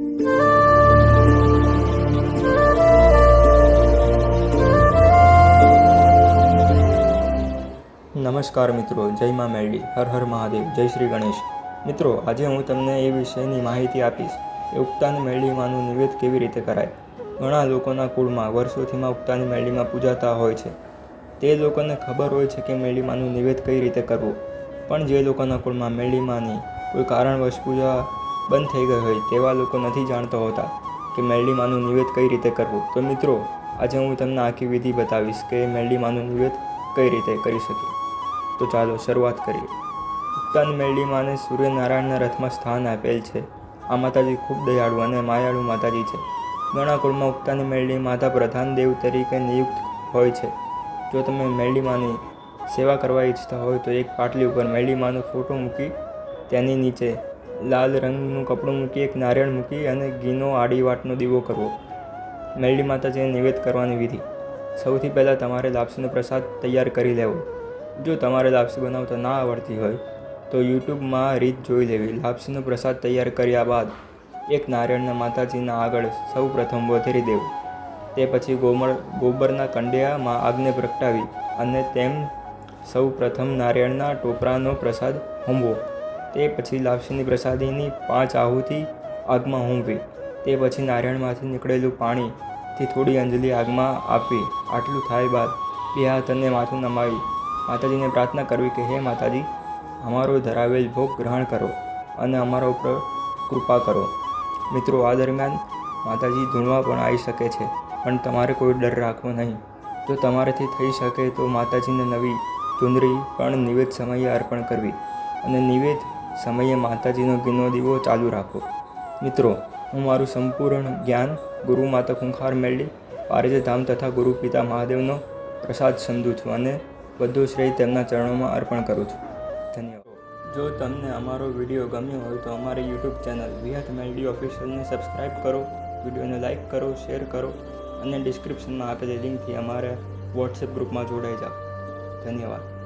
નમસ્કાર મિત્રો જય મા મેરડી, હર હર મહાદેવ, જય શ્રી ગણેશ. મિત્રો, આજે હું તમને એ વિષયની માહિતી આપીશ કે ઉક્તાની મેરડીમાંનું નિવેદ કેવી રીતે કરાય? ઘણા લોકોના કુળમાં વર્ષોથીમાં ઉક્તાની મેરડીમાં પૂજાતા હોય છે. તે લોકોને ખબર હોય છે કે મેરડીમાંનું નિવેદ કઈ રીતે કરવું. પણ જે લોકોના કુળમાં મેરડીમાંની કોઈ કારણવશ પૂજા બંધ થઈ ગઈ હોય તેવા લોકો નથી જાણતા હોતા કે મેરડીમાંનું નિવેદ કઈ રીતે કરવું. તો મિત્રો, આજે હું તમને આખી વિધિ બતાવીશ કે મેરડીમાંનું નિવેદ કઈ રીતે કરી શકીએ તો ચાલો શરૂઆત કરીએ. ઉત્તાન મેરડીમાંને સૂર્યનારાયણના રથમાં સ્થાન આપેલ છે. આ માતાજી ખૂબ દયાળુ અને માયાળુ માતાજી છે. ઘણા કુળમાં ઉક્તાની મેરડી માતા પ્રધાન દેવ તરીકે નિયુક્ત હોય છે. જો તમે મેરડીમાની સેવા કરવા ઈચ્છતા હોય તો એક પાટલી ઉપર મેરડીમાનો ફોટો મૂકી તેની નીચે લાલ રંગનું કપડું મૂકી, એક નારિયેળ મૂકી અને ઘીનો આડી વાટનો દીવો કરવો. મેલડી માતાજીને નિવેદ કરવાની વિધિ. સૌથી પહેલાં તમારે લાપસીનો પ્રસાદ તૈયાર કરી લેવો. જો તમારે લાપસી બનાવતા ના આવડતી હોય, તો યુટ્યુબમાં રીત જોઈ લેવી. લાપસીનો પ્રસાદ તૈયાર કર્યા બાદ એક નારિયેળના માતાજીના આગળ સૌ પ્રથમ વધેરી દેવું. તે પછી ગોમળ, ગોબરના કંડિયામાં આગને પ્રગટાવી અને તેમ સૌ પ્રથમ નારિયેળના ટોપરાનો પ્રસાદ હોમવો. તે પછી લાપસીની પ્રસાદીની પાંચ આહુતિ આગમાં હોમવી તે પછી નારાયણમાંથી નીકળેલું પાણીથી થોડી અંજલિ આગમાં આપવી આટલું થાય બાદ બે હાથ અને માથું નમાવી માતાજીને પ્રાર્થના કરવી કે, હે માતાજી, અમારો ધરાવેલ ભોગ ગ્રહણ કરો અને અમારા ઉપર કૃપા કરો. મિત્રો, આ દરમિયાન માતાજી ધૂણવા પણ આવી શકે છે, પણ તમારે કોઈ ડર રાખવો નહીં. જો તમારાથી થઈ શકે તો માતાજીને નવી ચુંદરી પણ નિવેદ સમયે અર્પણ કરવી અને નિવેદ સમયે માતાજીનો ઘીનો દીવો ચાલુ રાખો. મિત્રો, હું મારું સંપૂર્ણ જ્ઞાન ગુરુ માતા ખુંખાર મેળવી પારેજ ધામ તથા ગુરુ પિતા મહાદેવનો પ્રસાદ સમજું છું અને બધું શ્રેય તેમના ચરણોમાં અર્પણ કરું છું. ધન્યવાદ. જો તમને અમારો વીડિયો ગમ્યો હોય તો અમારી યુટ્યુબ ચેનલ વિહત મેલડી ઓફિશિયલને સબસ્ક્રાઈબ કરો, વિડીયોને લાઇક કરો, શેર કરો અને ડિસ્ક્રિપ્શનમાં આપેલી લિંકથી અમારા વોટ્સએપ ગ્રુપમાં જોડાઈ જાઓ. ધન્યવાદ.